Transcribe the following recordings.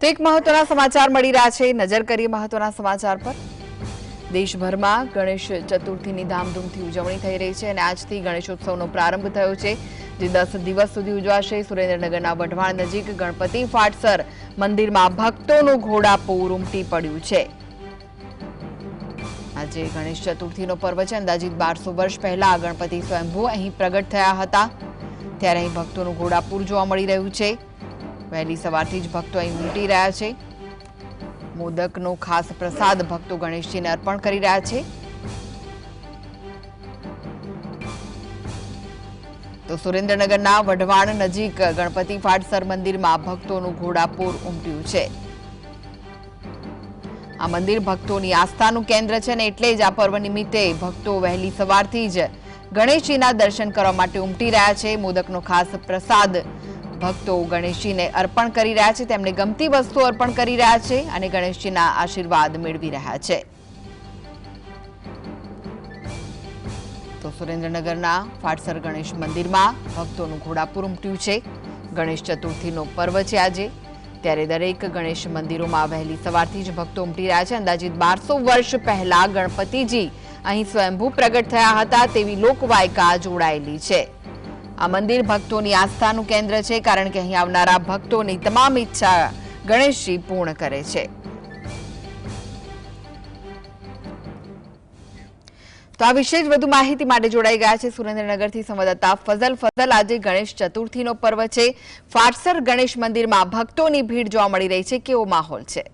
તો એક મહત્વના સમાચાર મળી રહ્યા છે. નજર કરીએ મહત્વના સમાચાર પર. દેશભરમાં ગણેશ ચતુર્થીની ધામધૂમથી ઉજવણી થઈ રહી છે અને આજથી ગણેશોત્સવનો પ્રારંભ થયો છે. જે દસ દિવસ સુધી ઉજવાશે. સુરેન્દ્રનગરના વઢવાણ નજીક ગણપતિ ફાટસર મંદિરમાં ભક્તોનું ઘોડાપૂર ઉમટી પડ્યું છે. આજે ગણેશ ચતુર્થીનો પર્વ છે. અંદાજિત બારસો વર્ષ પહેલા ગણપતિ સ્વયંભૂ અહીં પ્રગટ થયા હતા. ત્યારે અહીં ભક્તોનું ઘોડાપૂર જોવા મળી રહ્યું છે. વહેલી સવારથી જ ભક્તો અહીં ઉમટી રહ્યા છે. મોદકનો ખાસ પ્રસાદ ભક્તો ગણેશજીને અર્પણ કરી રહ્યા છે. તો સુરેન્દ્રનગરના વઢવાણ નજીક ગણપતિ ફાટસર મંદિરમાં ભક્તોનું ઘોડાપૂર ઉમટ્યું છે. આ મંદિર ભક્તોની આસ્થાનું કેન્દ્ર છે ને એટલે જ આ પર્વ નિમિત્તે ભક્તો વહેલી સવારથી જ ગણેશજીના દર્શન કરવા માટે ઉમટી રહ્યા છે. મોદકનો ખાસ પ્રસાદ ભક્તો ગણેશજીને અર્પણ કરી રહ્યા છે. તેમને ગમતી વસ્તુ અર્પણ કરી રહ્યા છે અને ગણેશજીના આશીર્વાદ મેળવી રહ્યા છે. તો સુરેન્દ્રનગરના ફાટસર ગણેશ મંદિરમાં ભક્તોનું ઘોડાપુર ઉમટ્યું છે. ગણેશ ચતુર્થીનો પર્વ છે આજે. ત્યારે દરેક ગણેશ મંદિરોમાં વહેલી સવારથી જ ભક્તો ઉમટી રહ્યા છે. અંદાજિત બારસો વર્ષ પહેલા ગણપતિજી અહીં સ્વયંભૂ પ્રગટ થયા હતા તેવી લોકવાયકા જોડાયેલી છે. આ મંદિર ભક્તોની આસ્થાનું કેન્દ્ર છે, કારણ કે અહીં આવનારા ભક્તોની તમામ ઈચ્છા ગણેશજી પૂર્ણ કરે છે. તો આ વિશે જ વધુ માહિતી માટે જોડાઈ ગયા છે સુરેન્દ્રનગરથી સંવાદદાતા ફઝલ. ફઝલ, આજે ગણેશ ચતુર્થીનો પર્વ છે. ફાટસર ગણેશ મંદિરમાં ભક્તોની ભીડ જોવા મળી રહી છે. કેવો માહોલ છે?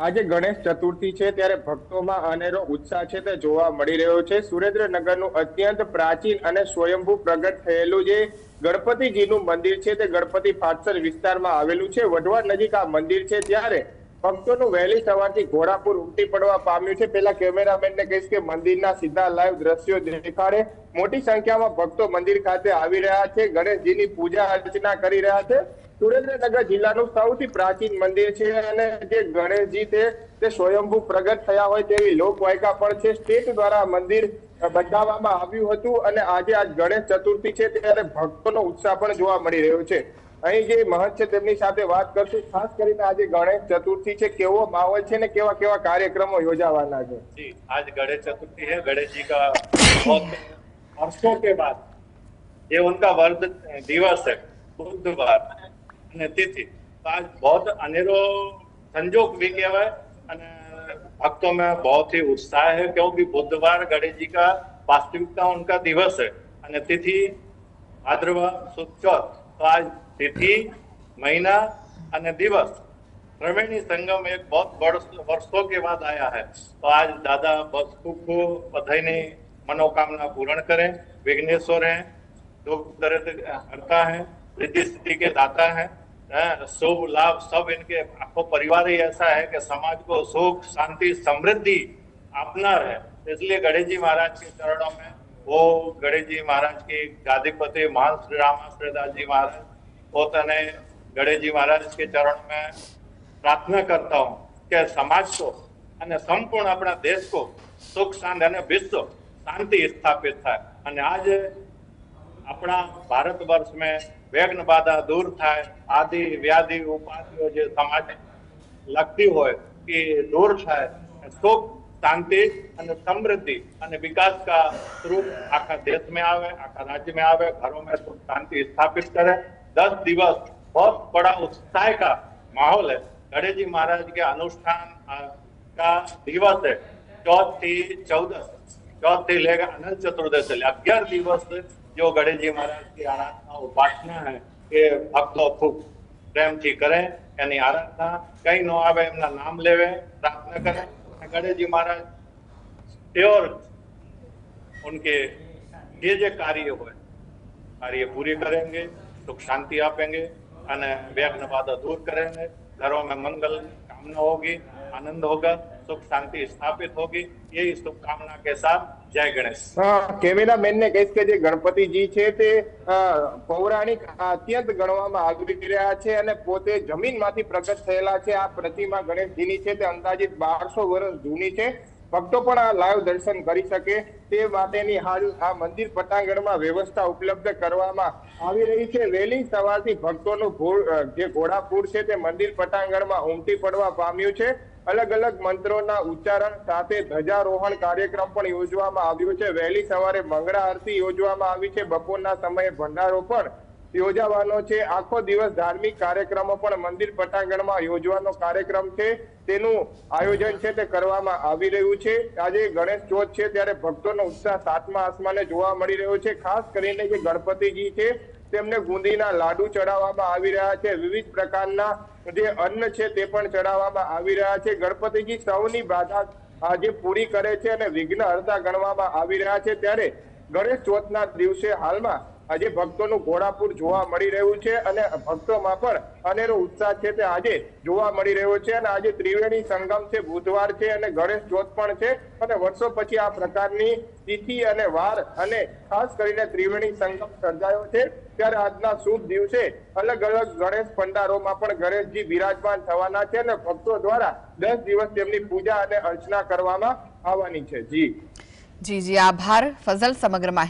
આજે ગણેશ ચતુર્થી છે ત્યારે ભક્તોમાં અનેરો ઉત્સાહ છે તે જોવા મળી રહ્યો છે. સુરેન્દ્રનગરનું અત્યંત પ્રાચીન અને સ્વયંભૂ પ્રગટ થયેલું જે ગણપતિજીનું મંદિર છે તે ગણપતિ પાટસર વિસ્તારમાં આવેલું છે. વઢવાડ નજીક આ મંદિર છે ત્યારે ભક્તોનું વહેલી સવારથી ઘોડાપુર ઉમટી પડવા પામ્યું છે. પેલા કેમેરામેનને કહીશ કે મંદિરના સીધા લાઈવ દ્રશ્યો દેખાડે. મોટી સંખ્યામાં ભક્તો મંદિર ખાતે આવી રહ્યા છે. ગણેશજીની પૂજા અર્ચના કરી રહ્યા છે. સુરેન્દ્રનગર જિલ્લાનું સૌથી પ્રાચીન મંદિર છે અને જે ગણેશજી છે તે સ્વયંભૂ પ્રગટ થયા હોય તેવી લોકવાયકા પણ છે સ્ટેટ દ્વારા મંદિર બનાવવામાં આવ્યું હતું અને આજે આજ ગણેશ ચતુર્થી છે ત્યારે ભક્તોનો ઉત્સાહ પણ જોવા મળી રહ્યો છે અહીં જે મહંત છે તેમની સાથે વાત કરશું ખાસ કરીને આજે ગણેશ ચતુર્થી છે કેવો માહોલ છે ને કેવા કેવા કાર્યક્રમો યોજાવાના છે जी आज गणेश चतुर्थी है गणेश जी का बहुत वर्षों के बाद ये उनका वर्ध दिवस है बुधवार અને तिथि तो आज बहुत अनेरो संजोग भी कहेवाय અને भक्तों में बहुत ही उत्साह है क्योंकि बुधवार गणेश जी का वास्तविकता उनका दिवस है અને तिथि भाद्रवा सुद चौथ तो आज तिथि महीना અને દિવસ त्रिवेणी संगम एक बहुत वर्ष वर्षों के बाद आया है तो आज दादा बस खूब खूब बधाई ने मनोकामना पूर्ण करें विघ्नेश्वर हैं दुख दर्द हरता है रिद्धि सिद्धि के दाता हैं हैं, शुभ लाभ सब इनके आपको परिवार ही ऐसा है कि समाज को सुख शांति समृद्धि अपनार है इसलिए गणेश जी महाराज के चरणों में वो गणेश जी महाराज की गादीपति महान श्री रामाश्री दास जी महाराज પોતાને ગણેશજી મહારાજ કે ચરણ में प्रार्थना करता हूँ कि समाज को અને સંપૂર્ણ આપણા દેશ को સુખ શાંતિ અને વિશ્વ શાંતિ સ્થાપિત થાય અને આજે આપણા ભારત વર્ષ में વિઘ્ન બાધા દૂર થાય આદિ વ્યાધિ ઉપાધિઓ જે સમાજ લગતી હોય એ દૂર થાય સુખ શાંતિ અને સમૃદ્ધિ અને વિકાસ का स्वरूप आखा देश में आवे आखा राज्य में आवे घरों में सुख शांति स्थापित करे दस दिवस बहुत बड़ा उत्साह का माहौल है गणेश जी महाराज के अनुष्ठान आ, का दिवस है चौथ થી ચૌદસ चौथ થી लेकर अनंत चतुर्दशी अग्यारह दिवस जो गणेश जी महाराज की आराधना उपासना है એ ભક્તો ખૂબ પ્રેમથી કરે એની આરાધના કઈ ન આવે એમના નામ લેવે પ્રાર્થના કરે અને ગણેશજી મહારાજ પ્યોર उनके ये जो कार्य हो कार्य पूरे करेंगे सुख शांति आपेंगे અને व्यग्न बाधा दूर करेंगे घरों में मंगल कामना होगी आनंद होगा सुख शांति स्थापित होगी यही शुभकामना के साथ જય ગણેશ. કેમેરામેન ને કહીશ કે જે ગણપતિજી છે તે પૌરાણિક અત્યંત ગણવામાં આવી રહ્યા છે અને પોતે જમીનમાંથી પ્રગટ થયેલા છે. આ પ્રતિમા ગણેશજીની છે તે અંદાજિત બારસો વર્ષ જૂની છે. ભક્તો પણ આ લાઈવ દર્શન કરી શકે તે માટેની હાલ આ મંદિર પટાંગણમાં વ્યવસ્થા ઉપલબ્ધ કરવામાં આવી રહી છે. વહેલી સવારથી ભક્તોનું જે ઘોડાપુર છે તે મંદિર પટાંગણમાં ઉમટી પડવા પામ્યું છે. અલગ અલગ મંત્રોના ઉચ્ચારણ સાથે ધ્વજારોહણ કાર્યક્રમ પણ યોજવામાં આવ્યો છે. વહેલી સવારે મંગળા આરતી યોજવામાં આવી છે. બપોરના સમયે ભંડારો પણ યોજાવાનો છે. આખો દિવસ ધાર્મિક કાર્યક્રમો પણ મંદિર પટાંગણમાં યોજવાનો કાર્યક્રમ છે. તેનું આયોજન છે તે કરવામાં આવી રહ્યું છે. આજે ગણેશ ચોથ છે ત્યારે ભક્તોનો ઉત્સાહ સાતમા આસમાને જોવા મળી રહ્યો છે. ખાસ કરીને જે ગણપતિજી છે તેમને ગુંદીના લાડુ ચડાવવામાં આવી રહ્યા છે. વિવિધ પ્રકારના જે અન્ન છે તે પણ ચડાવવામાં આવી રહ્યા છે. ગણપતિજી સૌની બાધા આજે પૂરી કરે છે અને વિઘ્ન હર્તા ગણવામાં આવી રહ્યા છે. ત્યારે ગણેશ ચોથના દિવસે હાલમાં આજે ભક્તોનું ઘોડાપુર જોવા મળી રહ્યું છે અને ભક્તોમાં પણ અનેરો ઉત્સાહ છે તે આજે જોવા મળી રહ્યો છે અને આજે ત્રિવેણી સંગમ છે, બુધવાર છે અને ગણેશ ચોથ પણ છે અને વર્ષો પછી આ પ્રકારની તિથિ અને વાર અને ખાસ કરીને ત્રિવેણી સંગમ સર્જાયો છે. ત્યારે આજના શુભ દિવસે અલગ અલગ ગણેશ ભંડારોમાં પણ ગણેશજી બિરાજમાન થવાના છે અને ભક્તો દ્વારા દસ દિવસ તેમની પૂજા અને અર્ચના કરવામાં આવવાની છે. જી. જી જી. આભાર. ફઝલ સમગ્ર માહિતી